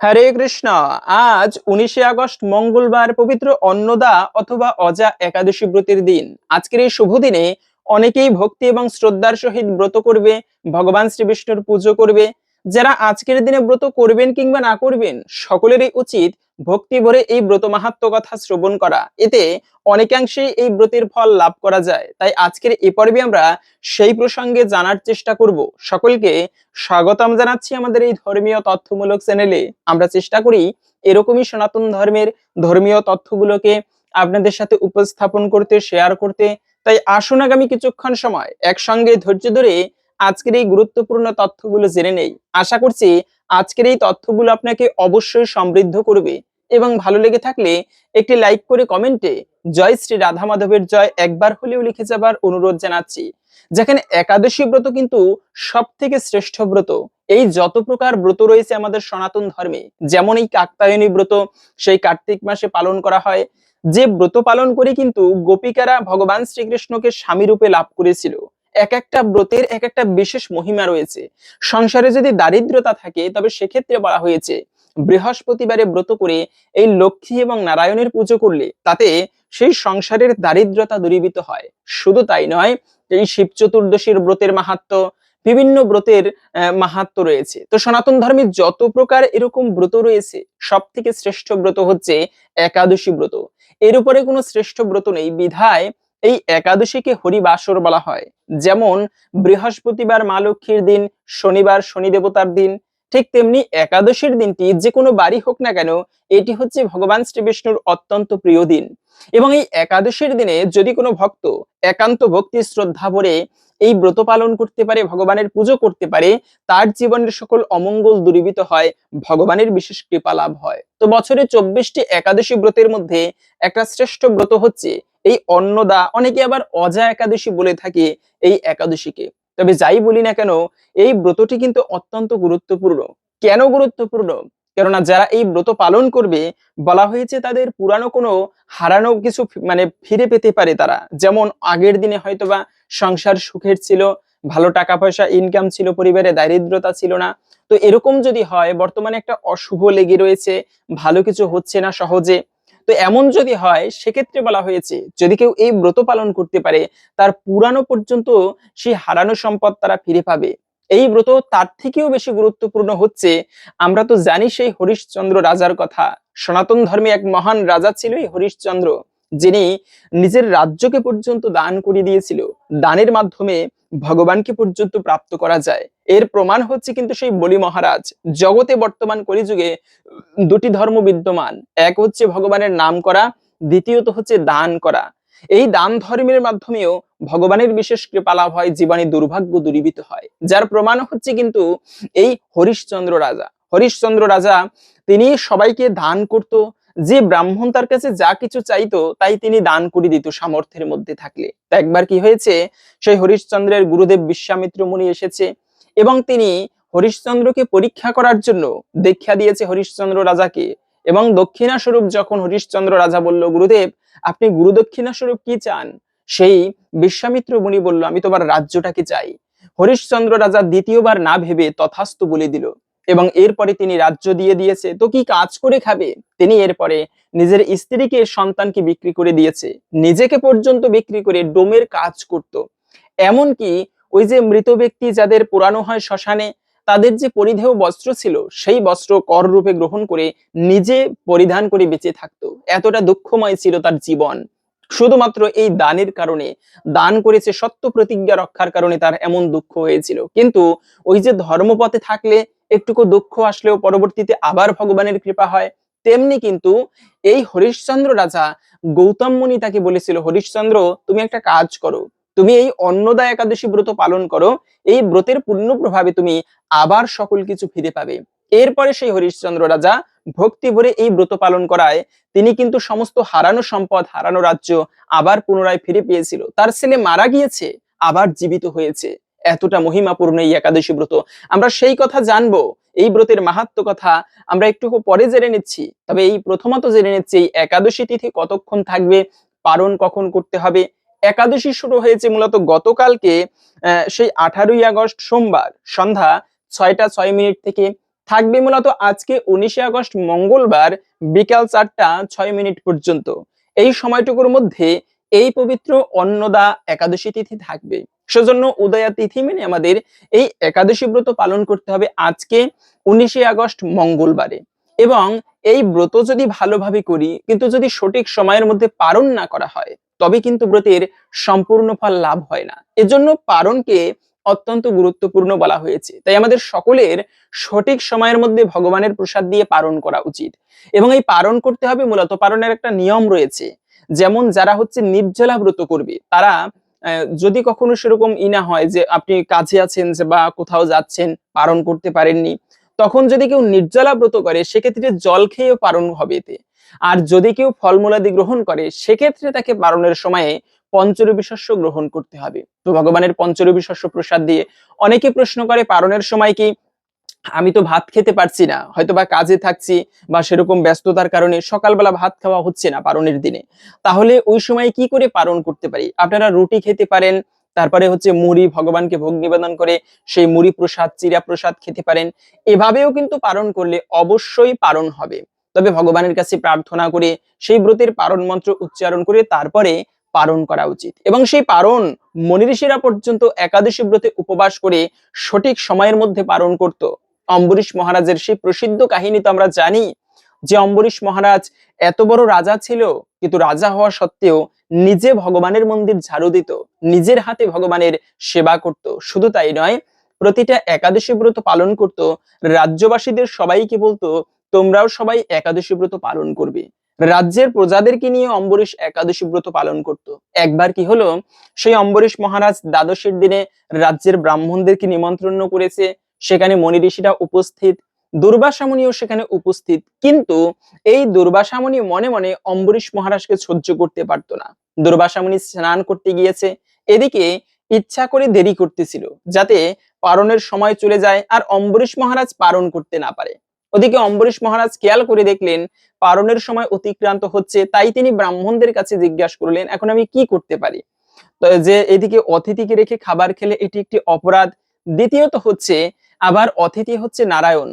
হরে কৃষ্ণ। আজ উনিশে আগস্ট মঙ্গলবার পবিত্র অন্নদা অথবা অজা একাদশী ব্রতের দিন। আজকের এই শুভ দিনে অনেকেই ভক্তি এবং শ্রদ্ধার সহিত ব্রত করবে, ভগবান শ্রী বিষ্ণুর পুজো করবে। যারা আজকের দিনে ব্রত করবেন কিংবা না করবেন, সকলেরই উচিত ভক্তি ভরে এই ব্রত মাহাত্ম কথা শ্রবণ করা। এতে অনেকাংশেই এই ব্রতের ফল লাভ করা যায়। তাই আজকের এই পর্বে আমরা সেই প্রসঙ্গে জানার চেষ্টা করব। সকলকে স্বাগতম জানাচ্ছি আমাদের এই ধর্মীয় তথ্যমূলক চ্যানেলে। আমরা চেষ্টা করি এরকমই সনাতন ধর্মের ধর্মীয় তথ্যগুলোকে আপনাদের সাথে উপস্থাপন করতে শেয়ার করতে। তাই আসুন আগামী কিছুক্ষণ সময় একসঙ্গে ধৈর্য ধরে আজকের এই গুরুত্বপূর্ণ তথ্যগুলো জেনে নেই। আশা করছি আজকের এই তথ্যগুলো আপনাকে অবশ্যই সমৃদ্ধ করবে। এবং ভালো লেগে থাকলে একটি লাইক করে কমেন্টে জয় শ্রী রাধা মাধবের জয় একবার হলেও লিখে যাবার অনুরোধ জানাচ্ছি। যেখানে একাদশী ব্রত কিন্তু সব থেকে শ্রেষ্ঠ ব্রত। এই যত প্রকার ব্রত রয়েছে আমাদের সনাতন ধর্মে, যেমন এই কাকতায়নী ব্রত, সেই কার্তিক মাসে পালন করা হয়, যে ব্রত পালন করে কিন্তু গোপিকারা ভগবান শ্রীকৃষ্ণকে স্বামী রূপে লাভ করেছিল। এক একটা ব্রতের এক একটা বিশেষ মহিমা রয়েছে। সংসারে যদি দারিদ্রতা থাকে, তবে সেক্ষেত্রে বলা হয়েছে বৃহস্পতিবারে ব্রত করে এই লক্ষ্মী এবং নারায়ণের পুজো করলে তাতে সেই সংসারের দারিদ্রতা দূরীভূত হয়। শুধু তাই নয়, এই শিব চতুর্দশীর ব্রতের মাহাত্ম, বিভিন্ন ব্রতের মাহাত্ম রয়েছে। তো সনাতন ধর্মে যত প্রকার এরকম ব্রত রয়েছে সব থেকে শ্রেষ্ঠ ব্রত হচ্ছে একাদশী ব্রত। এর উপরে কোনো শ্রেষ্ঠ ব্রত নেই, বিধায় এই একাদশীকে হরিবাসর বলা হয়। যেমন বৃহস্পতিবার মা লক্ষ্মীর দিন, শনিবার শনি দেবতার দিন ঠিক তেমনি একাদশীর দিনটি যে কোনো বাড়ি হোক না কেন, এটি হচ্ছে ভগবান শ্রী বিষ্ণুর অত্যন্ত প্রিয় দিন। এবং এই একাদশীর দিনে যদি কোনো ভক্ত একান্ত ভক্তি শ্রদ্ধা ভরে এই ব্রত পালন করতে পারে, ভগবানের পুজো করতে পারে, তার জীবনের সকল অমঙ্গল দূরীভূত হয়, ভগবানের বিশেষ কৃপা লাভ হয়। তো বছরে চব্বিশটি একাদশী ব্রতের মধ্যে একটা শ্রেষ্ঠ ব্রত হচ্ছে এই অন্নদা। অনেকে আবার অজা একাদশী বলে থাকে এই একাদশীকে। তবে যাই বলি না কেন, এই ব্রতটি কিন্তু অত্যন্ত গুরুত্বপূর্ণ। কেন গুরুত্বপূর্ণ? কেননা যারা এই ব্রত পালন করবে, বলা হয়েছে তাদের পুরানো কোনো হারানো কিছু মানে ফিরে পেতে পারে তারা। যেমন আগের দিনে হয়তোবা সংসার সুখের ছিল, ভালো টাকা পয়সা ইনকাম ছিল, পরিবারে দারিদ্রতা ছিল না। তো এরকম যদি হয়, বর্তমানে একটা অশুভ লেগে রয়েছে, ভালো কিছু হচ্ছে না সহজে তো এমন যদি হয়, সেক্ষেত্রে বলা হয়েছে, যদি কেউ এই ব্রত পালন করতে পারে, তার পুরানো পর্যন্ত সেই হারানো সম্পদ তারা ফিরে পাবে। এই ব্রত তার থেকেও বেশি গুরুত্বপূর্ণ হচ্ছে, আমরা তো জানি সেই হরিশ্চন্দ্র রাজার কথা। সনাতন ধর্মে এক মহান রাজা ছিল এই হরিশ্চন্দ্র। যিনি নিজের রাজ্যকে পর্যন্ত দান করে দিয়েছিল, দানের মাধ্যমে ভগবানকে পর্যন্ত প্রাপ্ত করা যায়। এর প্রমাণ হচ্ছে কিন্তু সেই বলি মহারাজ, জগতে বর্তমান কলিযুগে দুটি ধর্ম বিদ্যমান। এক হচ্ছে ভগবানের নাম করা, দ্বিতীয়ত হচ্ছে দান করা। এই দান ধর্মের মাধ্যমেও ভগবানের বিশেষ কৃপা লাভ হয়, জীবনে দুর্ভাগ্য দূরীভূত হয়। যার প্রমাণ হচ্ছে কিন্তু এই হরিশ্চন্দ্র রাজা। হরিশ্চন্দ্র রাজা, তিনি সবাইকে দান করত যে ব্রাহ্মণ তার কাছে যা কিছু চাইতো, তাই তিনি দান করে দিত সামর্থ্যের মধ্যে থাকলে। একবার কি হয়েছে? সেই হরিশ্চন্দ্রের গুরুদেব বিশ্বামিত্র মুনি এসেছে এবং তিনি হরিশ্চন্দ্রকে পরীক্ষা করার জন্য দীক্ষা দিয়েছে হরিশ্চন্দ্র রাজাকে এবং দক্ষিণা স্বরূপ যখন হরিশ্চন্দ্র রাজা বলল, গুরুদেব, আপনি গুরু দক্ষিণা স্বরূপ কি চান? সেই বিশ্বামিত্র মুনি বলল, আমি তোমার রাজ্যটাকে চাই। হরিশ্চন্দ্র রাজা দ্বিতীয়বার না ভেবে তথাস্তু বলে দিল এবং এরপরে তিনি রাজ্য দিয়ে দিয়েছে, তো কি কাজ করে খাবে? তিনি এরপরে নিজের স্ত্রীকে, সন্তানকে বিক্রি করে দিয়েছে, নিজেকে পর্যন্ত বিক্রি করে ডোমের কাজ করত। এমনকি ওই যে মৃত ব্যক্তি যাদের পুরানো হয় শ্মশানে, তাদের যে পরিধেয় বস্ত্র ছিল, সেই বস্ত্র কর রূপে গ্রহণ করে নিজে পরিধান করে বেঁচে থাকতো। এতটা দুঃখময় ছিল তার জীবন। শুধুমাত্র এই দানের কারণে, দান করেছে সত্য প্রতিজ্ঞা রক্ষার কারণে তার এমন দুঃখ হয়েছিল। কিন্তু ওই যে ধর্মপথে থাকলে একটুকু দুঃখ আসলেও পরবর্তীতে আবার ভগবানের কৃপা হয়, তেমনি কিন্তু এই হরিশ্চন্দ্র রাজা গৌতম মুনি তাকে বলেছিল, হরিশ্চন্দ্র, তুমি একটা কাজ করো, তুমি এই অন্নদা একাদশী ব্রত পালন করো, এই ব্রতের পূর্ণ প্রভাবে তুমি আবার সকল কিছু ফিরে পাবে। এরপরে সেই হরিশ্চন্দ্র রাজা ভক্তি ভরে এই ব্রত পালন করায়, তিনি কিন্তু সমস্ত হারানো সম্পদ, হারানো রাজ্য আবার পুনরায় ফিরে পেয়েছিল। তার ছেলে মারা গিয়েছে, আবার জীবিত হয়েছে। এতটা মহিমাপূর্ণ এই একাদশী ব্রত। আমরা সেই কথা জানব, এই ব্রতের মাহাত্ম কথা আমরা একটু পরে জেনে নিচ্ছি। তবে এই প্রথমত জেনে নিচ্ছি, এই একাদশী তিথি কতক্ষণ থাকবে, পালন কখন করতে হবে? একাদশী শুরু হয়েছে মূলত গতকালকে সেই আঠারোই আগস্ট সোমবার, সন্ধ্যা ছয়টা ছয় মিনিট থেকে। থাকবে মূলত আজকে উনিশে আগস্ট মঙ্গলবার, বিকাল চারটা ছয় মিনিট পর্যন্ত। এই সময়টুকুর মধ্যে এই পবিত্র অন্নদা একাদশী তিথি থাকবে। সেজন্য উদয়া তিথি মেনে আমাদের এই একাদশী ব্রত পালন করতে হবে আজকে উনিশে আগস্ট মঙ্গলবারে। এবং এই ব্রত যদি ভালোভাবে করি, কিন্তু যদি সঠিক সময়ের মধ্যে পালন না করা হয়, তবে কিন্তু ব্রতের সম্পূর্ণ ফল লাভ হয় না। এজন্য পালনকে অত্যন্ত গুরুত্বপূর্ণ বলা হয়েছে। তাই আমাদের সকলের সঠিক সময়ের মধ্যে ভগবানের প্রসাদ দিয়ে পালন করা উচিত। এবং এই পালন করতে হবে মূলত পালনের একটা নিয়ম রয়েছে। যেমন যারা হচ্ছে নির্জলা ব্রত করবে, তারা যদি কখনো সেরকম ই না হয় যে আপনি কাজে আছেন বা কোথাও যাচ্ছেন পালন করতে পারেননি, তখন যদি কেউ নির্জলা ব্রত করে, সেক্ষেত্রে জল খেয়েও পালন হবে এতে। আর যদি কেউ ফলমূলাদি গ্রহণ করে, সেক্ষেত্রে তাকে পালনের সময়ে পঞ্চরবি শস্য গ্রহণ করতে হবে। তো ভগবানের পঞ্চরবি শস্য প্রসাদ দিয়ে অনেকে প্রশ্ন করে পালনের সময় কি আমি তো ভাত খেতে পারছি না হয়তো বা কাজে থাকছি বা সেরকম ব্যস্ততার কারণে সকালবেলা ভাত খাওয়া হচ্ছে না পারণের দিনে। তাহলে ওই সময় কি করে পারণ করতে পারি? আপনারা রুটি খেতে পারেন, তারপরে হচ্ছে মুড়ি, ভগবানকে ভোগ নিবেদন করে সেই মুড়ি প্রসাদ, চিরা প্রসাদ খেতে পারেন। এভাবেও কিন্তু পালন করলে অবশ্যই পালন হবে। তবে ভগবানের কাছে প্রার্থনা করে সেই ব্রতের পারণ মন্ত্র উচ্চারণ করে তারপরে পালন করা উচিত। এবং সেই পারণ মনীষীরা পর্যন্ত একাদশী ব্রতে উপবাস করে সঠিক সময়ের মধ্যে পালন করত। অম্বরীশ মহারাজের সেই প্রসিদ্ধ কাহিনী তো আমরা জানি যে অম্বরীশ মহারাজ এত বড় রাজা ছিল, কিন্তু রাজা হওয়া সত্ত্বেও নিজে ভগবানের মন্দির ঝাড়ু দিত, নিজের হাতে ভগবানের সেবা করত। শুধু তাই নয়, প্রতিটা একাদশী ব্রত পালন করত, রাজ্যবাসীদের সবাইকে বলতো, তোমরাও সবাই একাদশী ব্রত পালন করবে। রাজ্যের প্রজাদেরকে নিয়ে অম্বরীশ একাদশী ব্রত পালন করত। একবার কি হলো, সেই অম্বরীশ মহারাজ দ্বাদশের দিনে রাজ্যের ব্রাহ্মণদেরকে নিমন্ত্রণ করেছে সেখানে মনি ঋষিরা উপস্থিত দুর্বাসামণিও সেখানে উপস্থিত। কিন্তু এই দুর্বাসামণি মনে মনে অম্বরীশ মহারাজকে সহ্য করতে পারতো না। দুর্বাসামণি স্নান করতে গিয়েছে। এদিকে ইচ্ছা করে দেরি করতেছিল, যাতে পারণের সময় চলে যায় আর অম্বরীশ মহারাজ পারণ করতে না পারে। ওদিকে অম্বরীশ মহারাজ খেয়াল করে দেখলেন, পারণের সময় অতিক্রান্ত হচ্ছে, তাই তিনি ব্রাহ্মণদের কাছে জিজ্ঞাসা করলেন, এখন আমি কি করতে পারি? যে এদিকে অতিথিকে রেখে খাবার খেলে এটি একটি অপরাধ। দ্বিতীয়ত হচ্ছে আবার অতিথি হচ্ছে নারায়ণ।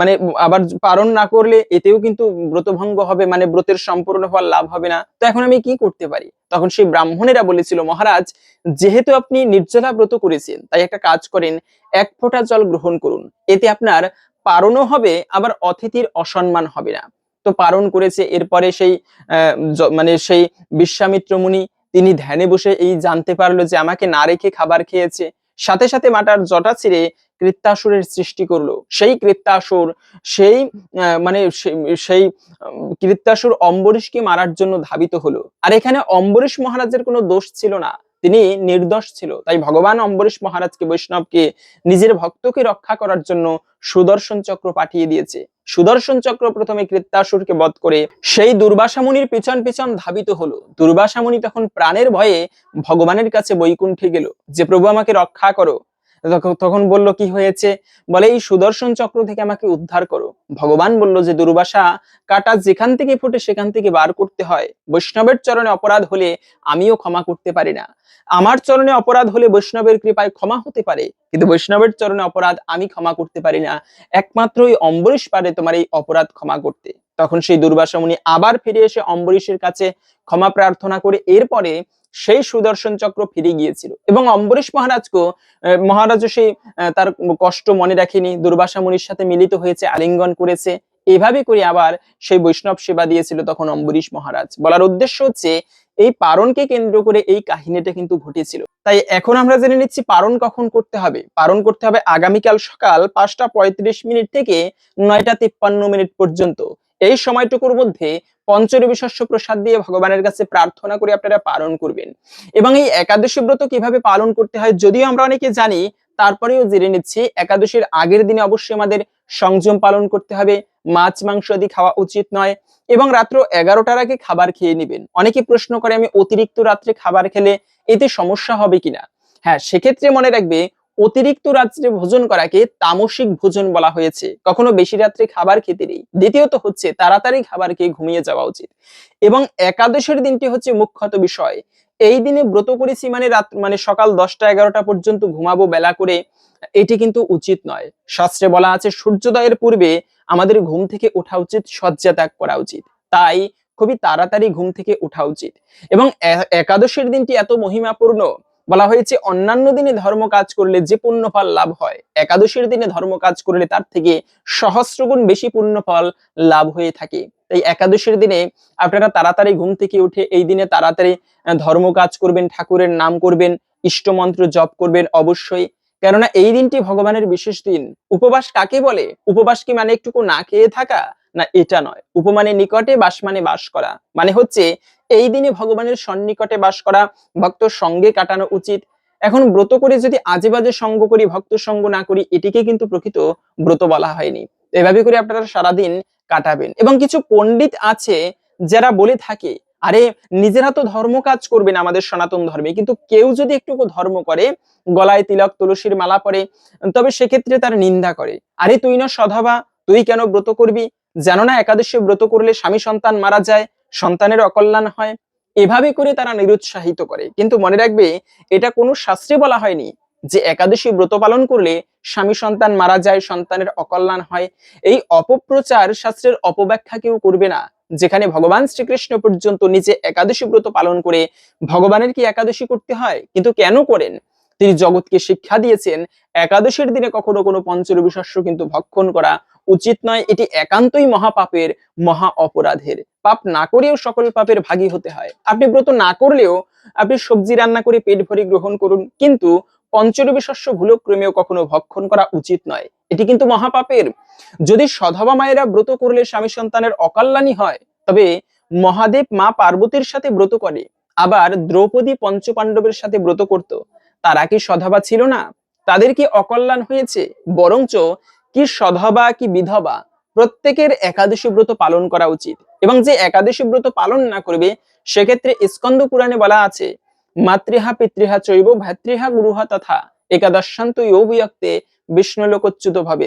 মানে আবার পালন না করলে এতেও কিন্তু ব্রতভঙ্গ হবে মানে ব্রতের সম্পূর্ণ ফল লাভ হবে না। তো এখন আমি কি করতে পারি? তখন সেই ব্রাহ্মণেরা বলেছিল, মহারাজ, যেহেতু আপনি নির্জলা ব্রত করেছেন, তাই একটা কাজ করেন, এক ফোঁটা জল গ্রহণ করুন। এতে আপনার পারণও হবে, আবার অতিথির অসম্মান হবে না। তো পারণ করেছে, এরপরে সেই মানে সেই বিশ্বামিত্র মুনি তিনি ধ্যানে বসে এই জানতে পারল যে আমাকে না রেখে খাবার খেয়েছে। সাথে সাথে মাটার জটা ছিঁড়ে কৃত্তাসুরের সৃষ্টি করল। সেই কৃত্তাসুর, সেই মানে সেই কৃত্তাসুর অম্বরীশকে মারার জন্য ধাবিত হলো। আর এখানে অম্বরীশ মহারাজের কোনো দোষ ছিল না। তিনি নির্দোষ ছিল। তাই ভগবান অম্বরীশ মহারাজকে, বৈষ্ণবকে নিজের ভক্তকে রক্ষা করার জন্য সুদর্শন চক্র পাঠিয়ে দিয়েছে। সুদর্শন চক্র প্রথমে কৃত্তাসুরকে বধ করে সেই দুর্বাসামুনির পিছন পিছন ধাবিত হলো। দুর্বাসামুনি তখন প্রাণের ভয়ে ভগবানের কাছে বৈকুণ্ঠে গেল যে, প্রভু, আমাকে রক্ষা করো। তখন- বলল, কি হয়েছে? বলে, এই সুদর্শন চক্র থেকে আমাকে উদ্ধার করো। ভগবান বলল যে, দুর্বাসা, কাটা যেখান থেকে ফুটে সেখান থেকে বার করতে হয়। বৈষ্ণবের চরণে অপরাধ হলে আমিও ক্ষমা করতে পারি না। আমার চরণে অপরাধ হলে বৈষ্ণবের কৃপায় ক্ষমা হতে পারে, কিন্তু বৈষ্ণবের চরণে অপরাধ আমি ক্ষমা করতে পারি না। একমাত্র ওই অম্বরীশ পারে তোমার এই অপরাধ ক্ষমা করতে। তখন সেই দুর্বাসা মুনি আবার ফিরে এসে অম্বরীশের কাছে ক্ষমা প্রার্থনা করে, এরপরে সেই সুদর্শন চক্র ফিরে গিয়েছিল। এবং অম্বরীশ মহারাজকেও আহ, মহারাজও সেই তার কষ্ট মনে রাখেনি দুর্বাসা মুনির সাথে মিলিত হয়েছে আলিঙ্গন করেছে। এভাবে করে আবার সেই বৈষ্ণব সেবা দিয়েছিল তখন অম্বরীশ মহারাজ। বলার উদ্দেশ্য হচ্ছে এই পারণকে কেন্দ্র করে এই কাহিনীটা কিন্তু ঘটেছিল। তাই এখন আমরা জেনে নিচ্ছি পারণ কখন করতে হবে। পারণ করতে হবে আগামীকাল সকাল পাঁচটা পঁয়ত্রিশ মিনিট থেকে নয়টা তিপ্পান্ন মিনিট পর্যন্ত। এই সময়টুকুর মধ্যে পঞ্চরবি শস্য প্রসাদ দিয়ে ভগবানের কাছে প্রার্থনা করে আপনারা পালন করবেন। এবং এই একাদশী ব্রত কীভাবে পালন করতে হয় যদিও আমরা অনেকে জানি, তারপরেও জেনে নিচ্ছি, একাদশীর আগের দিনে অবশ্যই আমাদের সংযম পালন করতে হবে, মাছ, মাংস আদি খাওয়া উচিত নয় এবং রাত্র এগারোটার আগে খাবার খেয়ে নেবেন। অনেকে প্রশ্ন করে, আমি অতিরিক্ত রাত্রে খাবার খেলে এতে সমস্যা হবে কিনা? হ্যাঁ সেক্ষেত্রে মনে রাখবে অতিরিক্ত রাত্রে ভোজন করাকে তামসিক ভোজন বলা হয়েছে। কখনো বেশি রাত্রে খাবার খেতে নেই। দ্বিতীয়ত হচ্ছে, তাড়াতাড়ি খাবার খেয়ে ঘুমিয়ে যাওয়া উচিত। এবং একাদশের দিনটি হচ্ছে মুখ্যত বিষয়। এই দিনে ব্রত করেছি মানে রাত মানে সকাল দশটা এগারোটা পর্যন্ত ঘুমাবো বেলা করে, এটি কিন্তু উচিত নয়। শাস্ত্রে বলা আছে, সূর্যোদয়ের পূর্বে আমাদের ঘুম থেকে ওঠা উচিত, শয্যা ত্যাগ করা উচিত। তাই খুবই তাড়াতাড়ি ঘুম থেকে ওঠা উচিত। এবং একাদশের দিনটি এত মহিমাপূর্ণ বলা হয়েছে, অন্যান্য দিনে ধর্ম কাজ করলে যে পুণ্যফল লাভ হয়, একাদশীর দিনে ধর্ম কাজ করলে তার থেকে সহস্রগুণ বেশি পুণ্যফল লাভ হয়ে থাকে। তাই একাদশীর দিনে আপনারা তাড়াতাড়ি ঘুম থেকে উঠে এই দিনে তাড়াতাড়ি ধর্ম কাজ করবেন, ঠাকুরের নাম করবেন, ইষ্টমন্ত্র জপ করবেন অবশ্যই। কেননা এই দিনটি ভগবানের বিশেষ দিন। উপবাস কাকে বলে? উপবাস কি মানে একটুকু না খেয়ে থাকা? না, এটা নয়। উপমানে নিকটে বাস মানে বাস করা। মানে হচ্ছে, এই দিনে ভগবানের সন্নিকটে বাস করা ভক্ত সঙ্গে কাটানো উচিত। এখন ব্রত করে যদি আজে বাজে সঙ্গ করি ভক্ত সঙ্গ না করি, এটিকে কিন্তু প্রকৃত ব্রত বলা হয়নি। এভাবে করে আপনারা সারাদিন কাটাবেন। এবং কিছু পণ্ডিত আছে যারা বলে থাকে, আরে, নিজেরা তো ধর্ম কাজ করবেন আমাদের সনাতন ধর্মে। কিন্তু কেউ যদি একটুকু ধর্ম করে, গলায় তিলক, তুলসীর মালা পরে, তবে সেক্ষেত্রে তার নিন্দা করে। আরে, তুই না সধবা তুই কেন ব্রত করবি? জানো না একাদশী ব্রত করলে স্বামী সন্তান মারা যায়, সন্তানের অকল্যাণ হয়, এভাবে করে তারা নিরুৎসাহিত করে। কিন্তু মনে রাখবে, এটা কোনো শাস্ত্রে বলা হয়নি যে একাদশী ব্রত পালন করলে স্বামী সন্তান মারা যায়, সন্তানের অকল্যাণ হয়। এই অপপ্রচার শাস্ত্রের অপব্যাখ্যা কেউ করবে না। যেখানে ভগবান শ্রীকৃষ্ণ পর্যন্ত নিজে একাদশী ব্রত পালন করে ভগবানের কি একাদশী করতে হয়? কিন্তু কেন করেন? তিনি জগৎকে শিক্ষা দিয়েছেন। একাদশীর দিনে কখনো কোনো পঞ্চরবি শস্য কিন্তু ভক্ষণ করা উচিত নয়, এটি একান্তই মহাপাপের, মহা অপরাধের। পাপ না করেও সকল পাপের ভাগী হতে হয়। আপনি ব্রত না করলেও আপনি সবজি রান্না করে পেট ভরে গ্রহণ করুন, কিন্তু পঞ্চরবি শস্য ভুলক্রমেও কখনো ভক্ষণ করা উচিত নয়। এটি কিন্তু মহাপাপের। যদি সধবা মায়েরা ব্রত করলে স্বামী সন্তানের অকল্যাণী হয়, তবে মহাদেব মা পার্বতীর সাথে ব্রত করে, আবার দ্রৌপদী পঞ্চপাণ্ডবের সাথে ব্রত করত। তারা কি সধবা ছিল না? তাদের কি অকল্যাণ হয়েছে? বরঞ্চ কি সধবা কি বিধবা, প্রত্যেকের একাদশী ব্রত পালন করা উচিত। এবং যে একাদশী ব্রত পালন না করবে, সেক্ষেত্রে স্কন্দ পুরাণে বলা আছে, মাতৃহা পিতৃহা চৈব ভাতৃহা গুরুহা তথা একাদশান্ত ইয়ক্তে বিষ্ণুলোকচ্যুত ভাবে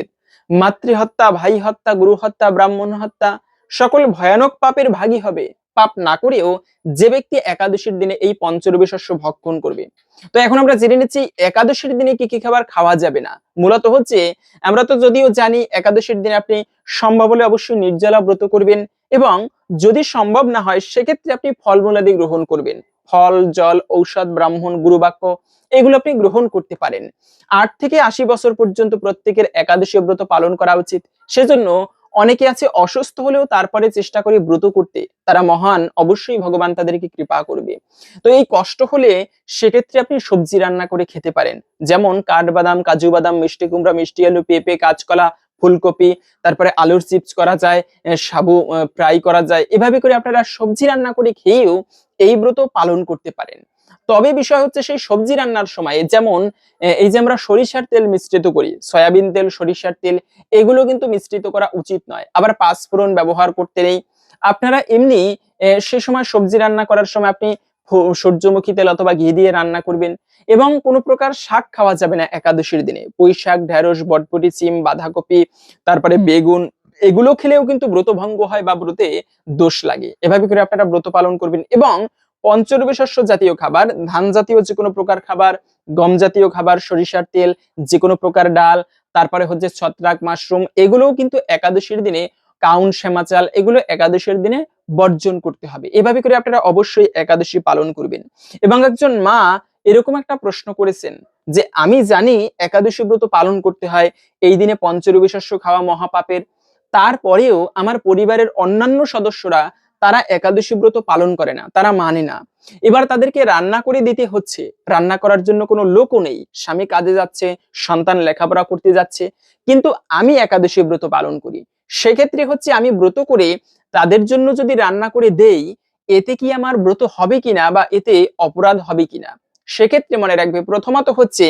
মাতৃহত্যা ভাই হত্যা গুরু হত্যা ব্রাহ্মণ হত্যা সকল ভয়ানক পাপের ভাগী হবে। পাপ না করেও যে ব্যক্তি একাদশীর দিনে এই পঞ্চরবি শস্য ভক্ষণ করবে। তো এখন আমরা জেনে নিচ্ছি একাদশীর দিনে কি কি খাবার খাওয়া যাবে না। মূলত হচ্ছে আমরা তো যদিও জানি একাদশীর দিনে আপনি সম্ভব হলে অবশ্যই নির্জলা ব্রত করবেন এবং যদি সম্ভব না হয় সেক্ষেত্রে আপনি ফলমূলাদি গ্রহণ করবেন। ফল, জল, ঔষধ, ব্রাহ্মণ, গুরুবাক্য এগুলো আপনি গ্রহণ করতে পারেন। আট থেকে আশি বছর পর্যন্ত প্রত্যেকের একাদশী ব্রত পালন করা উচিত। সেজন্য অনেকে আছে অসুস্থ হলেও তারপরে চেষ্টা করে ব্রত করতে। তারা মহান, অবশ্যই ভগবান তাদেরকে কৃপা করবে। তো এই কষ্ট হলে সেক্ষেত্রে আপনি সবজি রান্না করে খেতে পারেন। যেমন কাঠবাদাম, কাজু বাদাম, মিষ্টি কুমড়া, মিষ্টি আলু, পেঁপে, কাঁচকলা, ফুলকপি, তারপরে আলুর চিপস করা যায় সাবু ফ্রাই করা যায়। এভাবে করে আপনারা সবজি রান্না করে খেয়েও এই ব্রত পালন করতে পারেন। তবে বিষয় হচ্ছে সেই সবজি রান্নার সময় যেমন এই যে আমরা সরিষার তেল মিশ্রিত করি সয়াবিন তেল সরিষার তেল এগুলো কিন্তু মিশ্রিত করা উচিত নয়। আবার পাঁচফোড়ন ব্যবহার করতে নেই। আপনারা এমনি সে সময় সবজি রান্না করার সময় আপনি সূর্যমুখী তেল অথবা ঘি দিয়ে রান্না করবেন এবং কোনো প্রকার শাক খাওয়া যাবে না একাদশীর দিনে। পুঁই শাক ঢেঁড়স বটবটি সিম বাঁধাকপি তারপরে বেগুন এগুলো খেলেও কিন্তু ব্রত ভঙ্গ হয় বা ব্রতে দোষ লাগে। এভাবে করে আপনারা ব্রত পালন করবেন এবং পঞ্চরবি শস্য জাতীয় খাবার, ধান জাতীয় যে কোনো প্রকার খাবার, গম জাতীয় খাবার, সরিষার তেল যে কোনো প্রকার ডাল, তারপরে হচ্ছে ছত্রাক মাশরুম, এগুলোও কিন্তু একাদশীর দিনে কাউন শ্যামা চাল এগুলো একাদশীর দিনে বর্জন করতে হবে। এভাবে করে আপনারা অবশ্যই একাদশী পালন করবেন। এবং একজন মা এরকম একটা প্রশ্ন করেছেন যে, আমি জানি একাদশী ব্রত পালন করতে হয়, এই দিনে পঞ্চরবি শস্য খাওয়া মহাপাপের। তারপরেও আমার পরিবারের অন্যান্য সদস্যরা তারা একাদশী ব্রত পালন করে না, তারা মানে না। এবার তাদেরকে রান্না করে দিতে হচ্ছে। রান্না করার জন্য কোনো লোকও নেই। স্বামী কাজে যাচ্ছে, সন্তান লেখাপড়া করতে যাচ্ছে। কিন্তু আমি একাদশী ব্রত পালন করি। সেক্ষেত্রে হচ্ছে আমি ব্রত করে তাদের জন্য যদি রান্না করে দেই, এতে কি আমার ব্রত হবে কিনা বা এতে অপরাধ হবে কিনা? সেক্ষেত্রে মনে রাখবে, প্রথমত হচ্ছে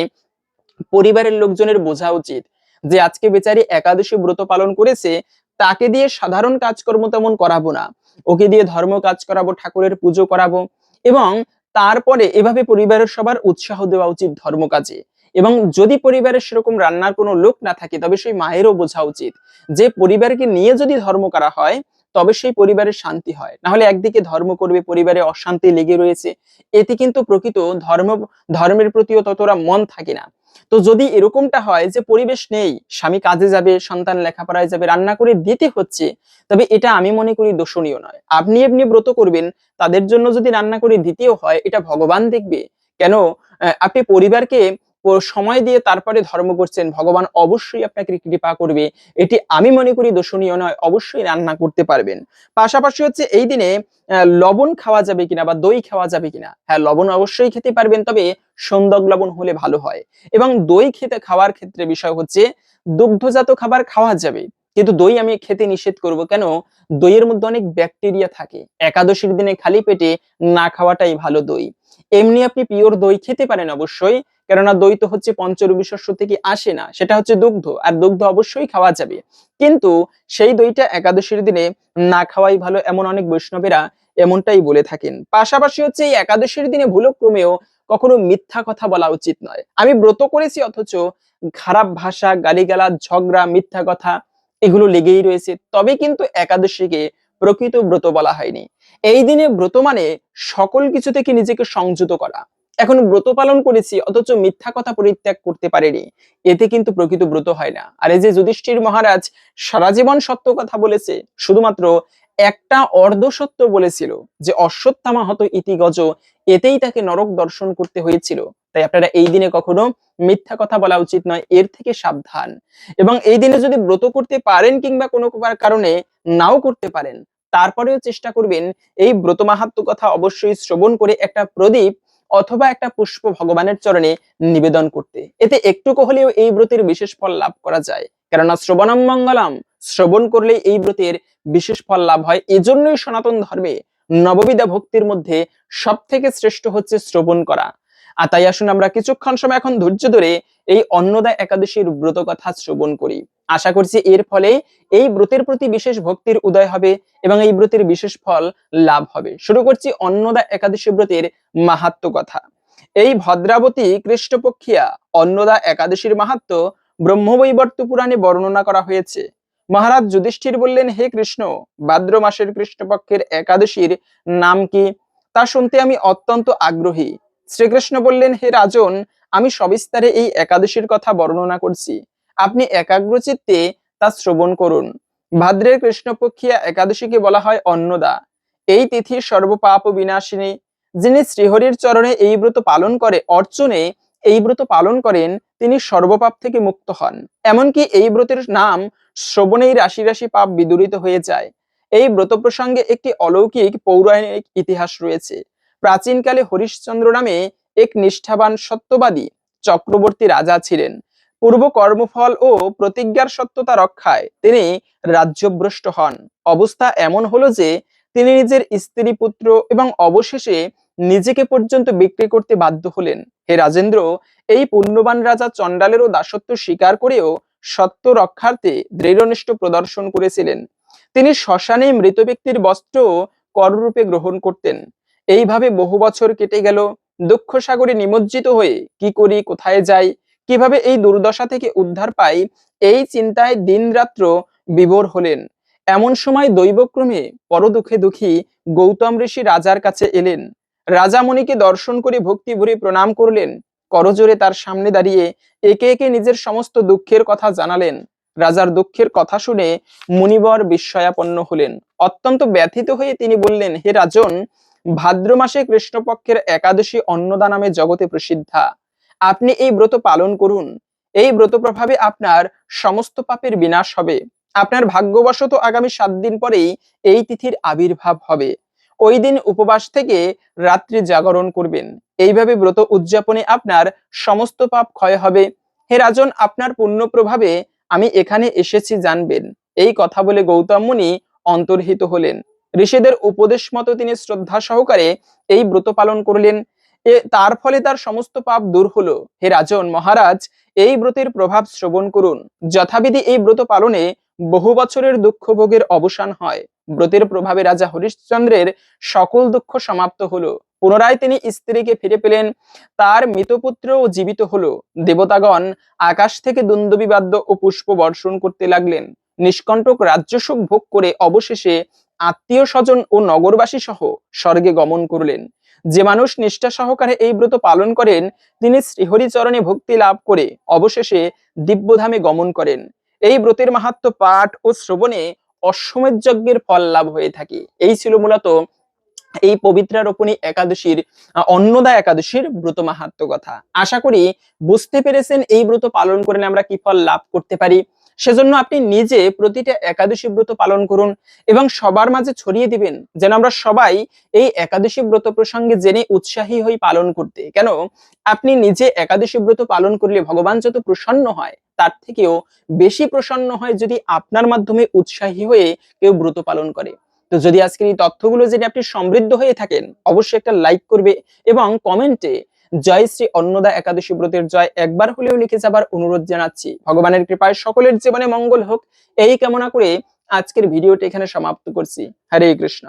পরিবারের লোকজনের বোঝা উচিত যে আজকে বেচারি একাদশী ব্রত পালন করেছে, তাকে দিয়ে সাধারণ কাজকর্ম তেমন করাবো না। ওকে দিয়ে ধর্ম কাজ করাবো, ঠাকুরের পুজো করাবো এবং তারপরে এভাবে পরিবারের সবার উৎসাহ দেওয়া উচিত ধর্ম কাজে। এবং যদি পরিবারের সেরকম রান্নার কোনো লোক না থাকে, তবে সেই মায়েরও বোঝা উচিত যে পরিবারকে নিয়ে যদি ধর্ম করা হয়, তবে সেই পরিবারের শান্তি হয়। না হলে একদিকে ধর্ম করবে, পরিবারে অশান্তি লেগে রয়েছে। এতে কিন্তু প্রকৃত ধর্ম, ধর্মের প্রতিও ততটা মন থাকে না। তো যদি এরকমটা হয় যে পরিবেশ নেই, স্বামী কাজে যাবে, সন্তান লেখাপড়ায় যাবে, রান্না করে দিতে হচ্ছে, তবে এটা আমি মনে করি দোষণীয় নয়। আপনি আপনি ব্রত করবেন, তাদের জন্য যদি রান্না করে দিতেও হয়, এটা ভগবান দেখবে। কেন? আপনি পরিবারকে সময় দিয়ে তারপরে ধর্ম করছেন, ভগবান অবশ্যই আপনাকে কৃপা করবে, এটি আমি মনে করি দোষণীয় নয়, অবশ্যই রান্না করতে পারবেন। পাশাপাশি হচ্ছে এই দিনে লবণ খাওয়া যাবে কিনা বা দই খাওয়া যাবে কিনা? হ্যাঁ লবণ অবশ্যই খেতে পারবেন, তবে সন্দক লবণ হলে ভালো হয়। এবং দই খেতে, খাওয়ার ক্ষেত্রে বিষয় হচ্ছে, দুগ্ধজাত খাবার খাওয়া যাবে, কিন্তু দই আমি খেতে নিষেধ করব কেন? দইয়ের মধ্যে অনেক ব্যাকটেরিয়া থাকে, একাদশীর দিনে খালি পেটে না খাওয়াটাই ভালো দই। এমনি আপনি পিওর দই খেতে পারেন অবশ্যই, কেননা দই তো হচ্ছে পঞ্চরবি শস্য থেকে আসে না, সেটা হচ্ছে দুগ্ধ, আর দুগ্ধ অবশ্যই খাওয়া যাবে। কিন্তু সেই দইটা একাদশীর দিনে না খাওয়াই ভালো এমন অনেক বৈষ্ণবেরা এমনটাই বলে থাকেন। পাশাপাশি হচ্ছে এই একাদশীর দিনে ভুলক্রমেও কখনো মিথ্যা কথা বলা উচিত নয়। আমি ব্রত করেছি অথচ খারাপ ভাষা, গালিগালাজ, ঝগড়া, মিথ্যা কথা, এগুলো লেগেই রয়েছে। তবে কিন্তু একাদশীকে প্রকৃত ব্রত বলা হয়নি। এই দিনে ব্রত মানে সকল কিছু থেকে নিজেকে সংযত করা। এখন ব্রত পালন করেছি, অথচ মিথ্যা কথা পরিত্যাগ করতে পারেনি। এতে কিন্তু প্রকৃত ব্রত হয় না। আর এই যে যুধিষ্ঠির মহারাজ সারা জীবন সত্য কথা বলেছে, শুধুমাত্র একটা অর্ধ সত্য বলেছিল যে অশ্বত্থামা হত ইতি গজ, এতেই তাকে নরক দর্শন করতে হয়েছিল। তাই আপনারা এই দিনে কখনো মিথ্যা কথা বলা উচিত নয়, এর থেকে সাবধান। এবং এই দিনে যদি ব্রত করতে পারেন কিংবা কোনো কারণে নাও করতে পারেন। তারপরেও চেষ্টা করবেন এই ব্রত মাহাত্ম কথা অবশ্যই শ্রবণ করে একটা প্রদীপ অথবা একটা পুষ্প ভগবানের চরণে নিবেদন করতে। এতে একটুকু হলেও এই ব্রতের বিশেষ ফল লাভ করা যায়। কেননা শ্রবণম মঙ্গলম, শ্রবণ করলে এই ব্রতের বিশেষ ফল লাভ হয়। এজন্যই সনাতন ধর্মে নববিধা ভক্তির মধ্যে সব থেকে শ্রেষ্ঠ হচ্ছে শ্রবণ করা। আর তাই আসুন আমরা কিছুক্ষণ সময় এখন ধৈর্য ধরে এই অন্নদা একাদশীর ব্রত কথা শ্রবণ করি। আশা করছি এর ফলে এই ব্রতের প্রতি বিশেষ ভক্তির উদয় হবে এবং এই ব্রতের বিশেষ ফল লাভ হবে। শুরু করছি অন্নদা একাদশী ব্রতের মাহাত্ম কথা। এই ভদ্রাবতী কৃষ্ণপক্ষিয়া অন্নদা একাদশীর মাহাত্ম ব্রহ্মবৈবর্ত পুরাণে বর্ণনা করা হয়েছে। মহারাজ যুধিষ্ঠির বললেন, হে কৃষ্ণ, ভাদ্র মাসের কৃষ্ণপক্ষের একাদশীর নাম কি? তা শুনতে আমি অত্যন্ত আগ্রহী। শ্রীকৃষ্ণ বললেন, হে রাজন, আমি সবিস্তারে এই একাদশীর কথা বর্ণনা করছি। আপনি একাগ্রচিত্তে তা শ্রবণ করুন। ভাদ্রের কৃষ্ণপক্ষিয়া একাদশীকে বলা হয় অন্নদা। এই তিথির সর্বপাপ বিনাশিনী, যিনি শ্রীহরির চরণে এই ব্রত পালন করে অর্চনে এই ব্রত পালন করেন, তিনি সর্বপাপ থেকে মুক্ত হন। এমনকি এই ব্রতের নাম শ্রবণেই রাশি রাশি পাপ বিদূরিত হয়ে যায়। এই ব্রত প্রসঙ্গে একটি অলৌকিক পৌরাণিক ইতিহাস রয়েছে। প্রাচীনকালে হরিশ্চন্দ্র নামে এক নিষ্ঠাবান সত্যবাদী চক্রবর্তী রাজা ছিলেন। পূর্ব কর্মফল ও প্রতিজ্ঞার সত্যতা রক্ষায় তিনি রাজ্যভ্রষ্ট হন। অবস্থা এমন হলো যে, তিনি নিজের স্ত্রী, পুত্র এবং অবশেষে নিজেকে পর্যন্ত বিক্রি করতে বাধ্য হলেন। হে রাজেন্দ্র, এই পুণ্যবান রাজা চণ্ডালেরও দাসত্ব স্বীকার করেও সত্য রক্ষার্থে দৃঢ়নিষ্ঠ প্রদর্শন করেছিলেন। তিনি শ্মশানে মৃত ব্যক্তির বস্ত্র কররূপে গ্রহণ করতেন। এইভাবে বহু বছর কেটে গেল। দুঃখ সাগরে নিমজ্জিত হয়ে কি করি, কোথায় যাই কীভাবে এই দুর্দশা থেকে উদ্ধার পাই? এই চিন্তায় দিনরাত্র বিভোর হলেন। এমন সময় দৈবক্রমে পরদুঃখে দুঃখী গৌতম ঋষি রাজার কাছে এলেন। রাজা মণিকে দর্শন করে ভক্তি ভরে প্রণাম করলেন। করজোরে তার সামনে দাঁড়িয়ে একে একে নিজের সমস্ত দুঃখের কথা জানালেন। রাজার দুঃখের কথা শুনে মুনিবর বিস্ময়াপন্ন হলেন। অত্যন্ত ব্যথিত হয়ে তিনি বললেন, হে রাজন ভাদ্র মাসে কৃষ্ণপক্ষের একাদশী অন্নদা নামে জগতে প্রসিদ্ধা। আপনি এই ব্রত পালন করুন। এই ব্রত প্রভাবে আপনার সমস্ত পাপের বিনাশ হবে। আপনার ভাগ্যবশত আগামী সাত দিন পরেই এই তিথির আবির্ভাব হবে। ওই দিন উপবাস থেকে রাত্রি জাগরণ করবেন। এইভাবে ব্রত উদযাপনে আপনার সমস্ত পাপ ক্ষয় হবে। হে রাজন, আপনার পুণ্য প্রভাবে আমি এখানে এসেছি জানবেন। এই কথা বলে গৌতম মুনি অন্তর্হিত হলেন। ঋষিদের উপদেশ মতো তিনি শ্রদ্ধা সহকারে এই ব্রত পালন করলেন। এ তার ফলে তার সমস্ত পাপ দূর হলো। হে রাজন মহারাজ, এই ব্রতের প্রভাব শ্রবণ করুন। যথাবিধি এই ব্রত পালনে বহু বছরের দুঃখ ভোগের অবসান হয়। ব্রতের প্রভাবে রাজা হরিশ্চন্দ্রের সকল দুঃখ সমাপ্ত হলো। পুনরায় তিনি স্ত্রীকে ফিরে পেলেন। তার মৃতপুত্রও জীবিত হলো। দেবতাগণ আকাশ থেকে দুন্দুবি বাদ্য ও পুষ্প বর্ষণ করতে লাগলেন। নিষ্কণ্টক রাজ্য সুখ ভোগ করে অবশেষে আত্মীয় স্বজন ও নগরবাসী সহ স্বর্গে গমন করলেন। যে মানুষ নিষ্ঠা সহকারে এই ব্রত পালন করেন, তিনি শ্রীহরিচরণে ভক্তি লাভ করে অবশেষে দিব্যধামে গমন করেন। এই ব্রতের মাহাত্ম পাঠ ও শ্রবণে অশ্বমেধ যজ্ঞের ফল লাভ হয়ে থাকে। এই ছিল মূলত এই পবিত্রারোপণী একাদশীর, অন্নদা একাদশীর ব্রত মাহাত্ম কথা। আশা করি বুঝতে পেরেছেন এই ব্রত পালন করলে আমরা কি ফল লাভ করতে পারি। সেজন্য আপনি নিজে প্রতিটা একাদশী ব্রত পালন করুন এবং সবার মাঝে ছড়িয়ে দিবেন, যেন আমরা সবাই এই একাদশী ব্রত প্রসঙ্গে জেনে উৎসাহী হই পালন করতে। কেন? আপনি নিজে একাদশী ব্রত পালন করলে ভগবান যত প্রসন্ন হয়, তার থেকেও বেশি প্রসন্ন হয় যদি আপনার মাধ্যমে উৎসাহী হয়ে কেউ ব্রত পালন করে। তো যদি আজকের এই তথ্যগুলো যদি আপনি সমৃদ্ধ হয়ে থাকেন, অবশ্যই একটা লাইক করবে এবং কমেন্টে জয় শ্রী অন্নদা একাদশী ব্রতের জয় একবার হলেও লিখে যাবার অনুরোধ জানাচ্ছি। ভগবানের কৃপায় সকলের জীবনে মঙ্গল হোক। এই কামনা করে আজকের ভিডিওটি এখানে সমাপ্ত করছি। হরে কৃষ্ণ।